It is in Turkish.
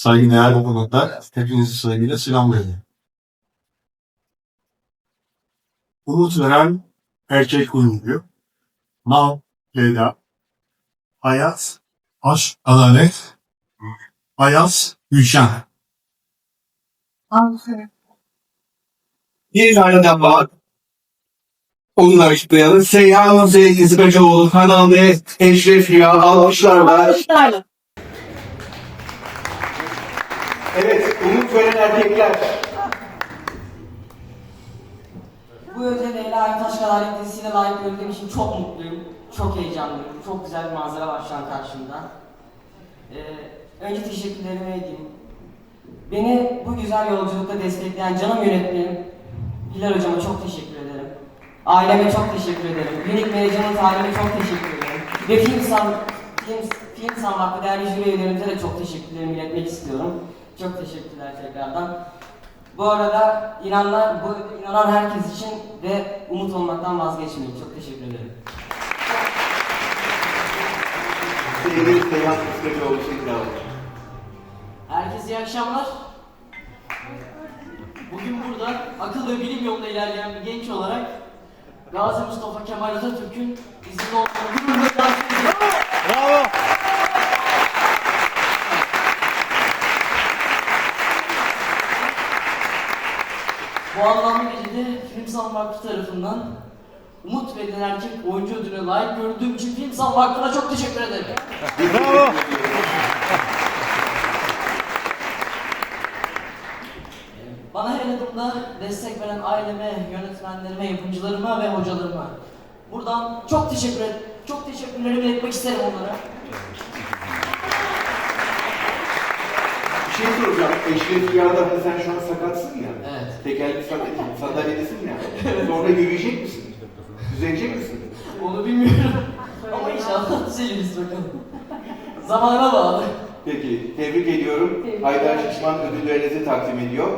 Saygıdeğer okulunda hepinizi saygıyla selamlıyorum. Umut veren erkek oyuncu. Mal, Leyla, Hayat, Aşk, Adalet, Ayaz, Gülşen. Bir tane var. Onunla açıklayalım. Seyhan'ın sevgilisi Kaçoğlu, ve Eşref Rüya almışlarla. Evet, umut veren erkekler. Bu özel Leyla Aytaş kadar dizisine layık gördüğüm için çok mutluyum. Çok heyecanlıyım. Çok güzel bir manzara var şu an karşımda. Ee, önce teşekkürlerimi edeyim. Beni bu güzel yolculukta destekleyen canım yönetmenim Hilal Hocama çok teşekkür ederim. Aileme çok teşekkür ederim. Unique Management'ın talime çok teşekkür ederim. Ve film, san, film, film sanmakta değerli jüri üyelerimize de çok teşekkürlerimi iletmek istiyorum. Çok teşekkürler tekrardan. Bu arada inanlar, bu inanan herkes için ve umut olmaktan vazgeçmeyin. Çok teşekkür ederim. Sevgili Seyhan şimdi almış. Herkese iyi akşamlar. Bugün burada akıl ve bilim yolunda ilerleyen bir genç olarak Gazi Mustafa Kemal Atatürk'ün izinde olduğunu gururla takip Bu anlamlı gecede Filmsal Vakfı tarafından Umut Verilen Erkek Oyuncu Ödülü'ne layık gördüğüm için Filmsal Vakfı'na çok teşekkür ederim. Bana her adımda destek veren aileme, yönetmenlerime, yapımcılarıma ve hocalarıma buradan çok teşekkür et, çok teşekkürlerimi iletmek isterim onlara. Bir şey soracağım. Eşref Rüya'da sen şu an sakatsın ya. Tekerlekli sandalye, sandalyedesin ya. Sonra yürüyecek misin? Düzelecek misin? Onu bilmiyorum. Ama inşallah düzeliriz bakalım. Zamana bağlı. Peki, tebrik ediyorum. Haydar Şişman ödüllerinizi takdim ediyor.